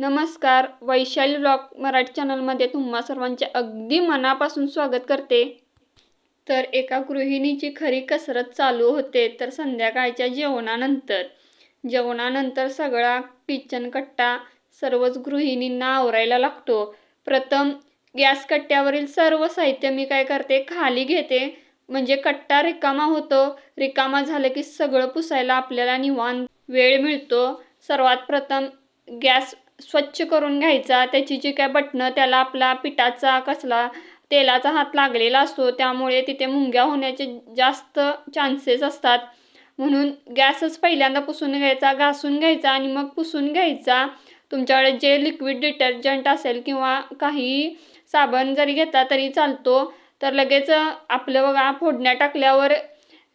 नमस्कार वैशाली ब्लॉग मराठी चॅनलमध्ये तुम्हा सर्वांचे अगदी मनापासून स्वागत करते. तर एका गृहिणीची खरी कसरत चालू होते तर संध्याकाळच्या जेवणानंतर. जेवणानंतर सगळा किचन कट्टा सर्वच गृहिणींना आवरायला लागतो. प्रथम गॅस कट्ट्यावरील सर्व साहित्य मी काय करते? खाली घेते. म्हणजे कट्टा रिकामा होतो. रिकामा झालं की सगळं पुसायला आपल्याला निवांत वेळ मिळतो. सर्वात प्रथम गॅस स्वच्छ करून घ्यायचा. त्याची जी काय बटणं त्याला आपला पिठाचा कसला तेलाचा हात लागलेला असतो त्यामुळे तिथे मुंग्या होण्याचे जास्त चान्सेस असतात. म्हणून गॅसच पहिल्यांदा पुसून घ्यायचा घासून घ्यायचा आणि मग पुसून घ्यायचा. तुमच्याकडे जे लिक्विड डिटर्जंट असेल किंवा काही साबण जरी घेतला तरी चालतो. तर लगेच आपलं बघा फोडण्या टाकल्यावर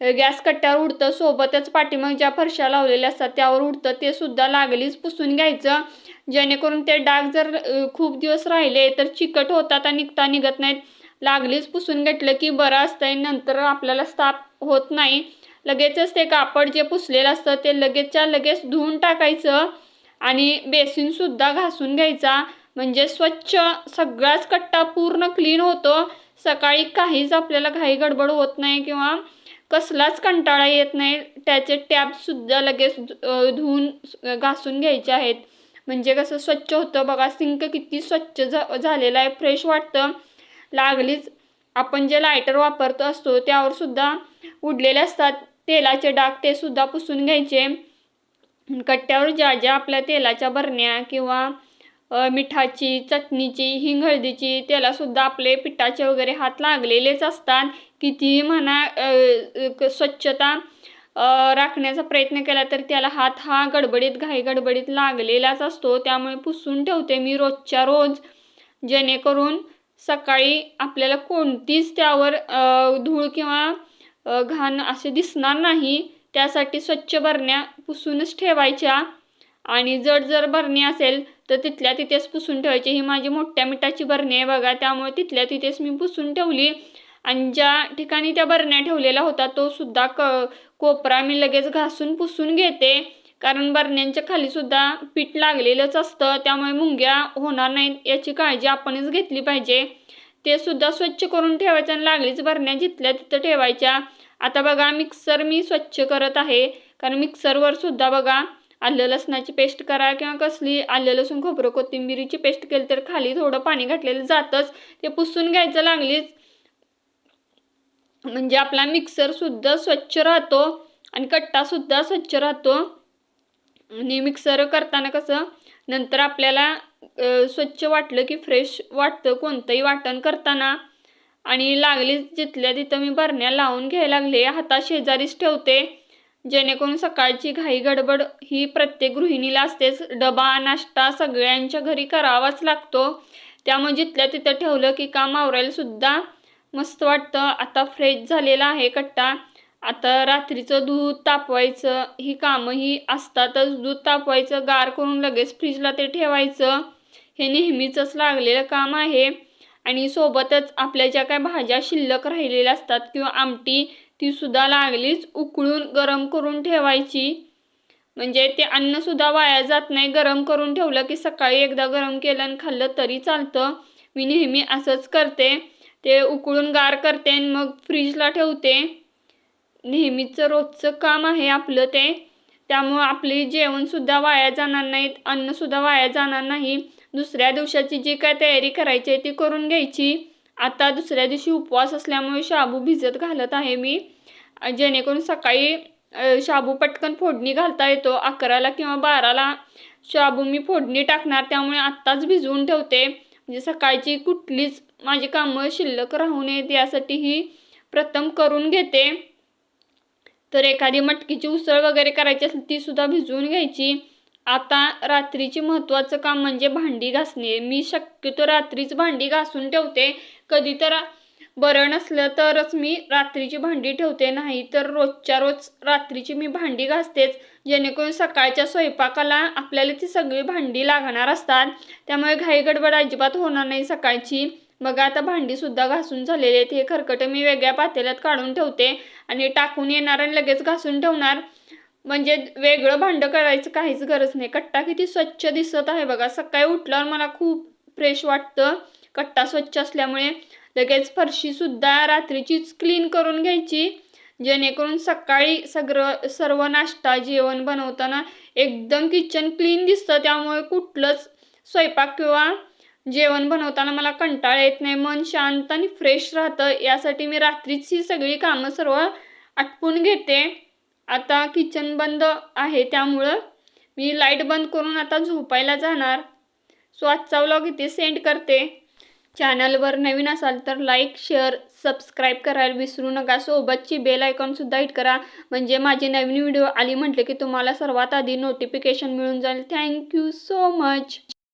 गॅस कट्ट्यावर उडतं. सोबतच पाठीमाग ज्या फरशा लावलेल्या असतात त्यावर उडतं. ते सुद्धा लागलीच पुसून घ्यायचं. जेणेकरून ते डाग जर खूप दिवस राहिले तर चिकट होतात आणि निघता निघत नाहीत. लागलीच पुसून घेतलं की बरं असतंय नंतर आपल्याला स्थाप होत नाही. लगेचच ते कापड जे पुसलेलं असतं ते लगेचच्या लगेच धुवून टाकायचं आणि बेसिनसुद्धा घासून घ्यायचा. म्हणजे स्वच्छ सगळाच कट्टा पूर्ण क्लीन होतो. सकाळी काहीच आपल्याला घाई गडबड होत नाही किंवा कसलाच कंटाळा येत नाही. त्याचे टॅबसुद्धा लगेच धुवून घासून घ्यायचे आहेत. म्हणजे कसं स्वच्छ होतं. बघा सिंक किती स्वच्छ झा झालेलं आहे. फ्रेश वाटतं. लागलीच आपण जे लायटर वापरतो असतो त्यावर सुद्धा उडलेले असतात. तेलाचे डाग ते सुद्धा पुसून घ्यायचे. कट्ट्यावर ज्या ज्या आपल्या तेलाच्या बरण्या किंवा मिठाची चटणीची हिंग हळदीची त्यालासुद्धा आपले पिठाचे वगैरे हात लागलेलेच असतात. कितीही म्हणा स्वच्छता राखण्याचा प्रयत्न केला तर त्याला हात हा गडबडीत घाई गडबडीत लागलेलाच असतो. त्यामुळे पुसून ठेवते मी रोजच्या रोज. जेणेकरून सकाळी आपल्याला कोणतीच त्यावर धूळ किंवा घाण असे दिसणार नाही. त्यासाठी स्वच्छ बरण्या पुसूनच ठेवायच्या. आणि जड जर बरणी असेल तर तिथल्या तिथेच पुसून ठेवायची. ही माझी मोठ्या मिठाची बरणी आहे बघा. त्यामुळे तिथल्या तिथेच मी पुसून ठेवली. आणि ज्या ठिकाणी त्या बरण्या ठेवलेला होता तो सुद्धा क कोपरा मी लगेच घासून पुसून घेते. कारण बरण्यांच्या खालीसुद्धा पीठ लागलेलंच असतं त्यामुळे मुंग्या होणार नाहीत याची काळजी आपणच घेतली पाहिजे. ते सुद्धा स्वच्छ करून ठेवायचं आणि लागलीच बरण्या जिथल्या तिथं ठेवायच्या. आता बघा मिक्सर मी स्वच्छ करत आहे. कारण मिक्सरवर सुद्धा बघा आलं लसणाची पेस्ट करा किंवा कसली आलं लसूण खोबरं कोथिंबिरीची पेस्ट केली तर खाली थोडं पाणी घातलेलं जातंच. ते पुसून घ्यायचं लागलीच. म्हणजे आपला मिक्सरसुद्धा स्वच्छ राहतो आणि कट्टासुद्धा स्वच्छ राहतो. आणि मिक्सर करताना कसं नंतर आपल्याला स्वच्छ वाटलं की फ्रेश वाटतं कोणतंही वाटण करताना. आणि लागली जिथल्या तिथं मी बरण्या लावून घ्यायला लागले हाता शेजारीच ठेवते. जेणेकरून सकाळची घाई गडबड ही प्रत्येक गृहिणीला असतेच. डबा नाश्ता सगळ्यांच्या घरी करावाच लागतो. त्यामुळे जिथल्या तिथं ठेवलं की काम आवरायलासुद्धा मस्त वाटतं. आता फ्रेश झालेला आहे कट्टा. आता रात्रीचं दूध तापवायचं. ही कामंही असतातच. दूध तापवायचं गार करून लगेच फ्रीजला ते ठेवायचं. हे नेहमीचंच लागलेलं काम आहे. आणि सोबतच आपल्या ज्या काय भाज्या शिल्लक राहिलेल्या असतात किंवा आमटी तीसुद्धा लागलीच उकळून गरम करून ठेवायची. म्हणजे ते अन्नसुद्धा वाया जात नाही. गरम करून ठेवलं की सकाळी एकदा गरम केलं आणि खाल्लं तरी चालतं. मी नेहमी असंच करते. ते उकळून गार करते आणि मग फ्रीजला ठेवते. नेहमीचं रोजचं काम आहे आपलं ते. त्यामुळं आपली जेवणसुद्धा वाया जाणार नाहीत अन्नसुद्धा वाया जाणार नाही. दुसऱ्या दिवसाची जी काय तयारी करायची आहे ती करून घ्यायची. आता दुसऱ्या दिवशी उपवास असल्यामुळे शाबू भिजत घालत आहे मी. जेणेकरून सकाळी शाबू पटकन फोडणी घालता येतो. अकराला किंवा बाराला शाबू मी फोडणी टाकणार त्यामुळे आत्ताच भिजवून ठेवते. म्हणजे सकाळची कुठलीच माझी कामं शिल्लक राहू नयेत यासाठी ही प्रथम करून घेते. तर एखादी मटकीची उसळ वगैरे करायची असेल तीसुद्धा भिजवून घ्यायची. आता रात्रीची महत्त्वाचं काम म्हणजे भांडी घासणे. मी शक्यतो रात्रीच भांडी घासून ठेवते. कधी तर बरं नसलं तरच मी रात्रीची भांडी ठेवते नाही तर रोजच्या रोज रात्रीची मी भांडी घासतेच. जेणेकरून सकाळच्या स्वयंपाकाला आपल्याला ती सगळी भांडी लागणार असतात. त्यामुळे घाई गडबड अजिबात होणार नाही सकाळची. मग आता भांडीसुद्धा घासून झालेले आहेत. हे खरकटं मी वेगळ्या पातेल्यात काढून ठेवते आणि टाकून येणार आणि लगेच घासून ठेवणार. म्हणजे वेगळं भांडं करायचं काहीच गरज नाही. कट्टा किती स्वच्छ दिसत आहे बघा. सकाळी उठल्यावर मला खूप फ्रेश वाटतं. कट्टा स्वच्छ असल्यामुळे. लगेच फरशीसुद्धा रात्रीचीच क्लीन करून घ्यायची. जेणेकरून सकाळी सगळं सर्व नाश्ता जेवण बनवताना एकदम किचन क्लीन दिसतं. त्यामुळे कुठलंच स्वयंपाक किंवा जेवण बनवताना मला कंटाळा येत नाही. मन शांत आणि फ्रेश राहतं. यासाठी मी रात्रीच ही सगळी कामं सर्व आटपून घेते. आता किचन बंद आहे. त्यामुळं मी लाइट बंद करून आता झोपायला जाणार. सो आजचा व्लॉग इथे सेंड करते. चॅनलवर नवीन असाल तर लाईक शेअर सबस्क्राईब करायला विसरू नका. सोबतची बेल आयकॉनसुद्धा हिट करा. म्हणजे माझे नवीन व्हिडिओ आली म्हटले की तुम्हाला सर्वात आधी नोटिफिकेशन मिळून जाईल. Thank you so much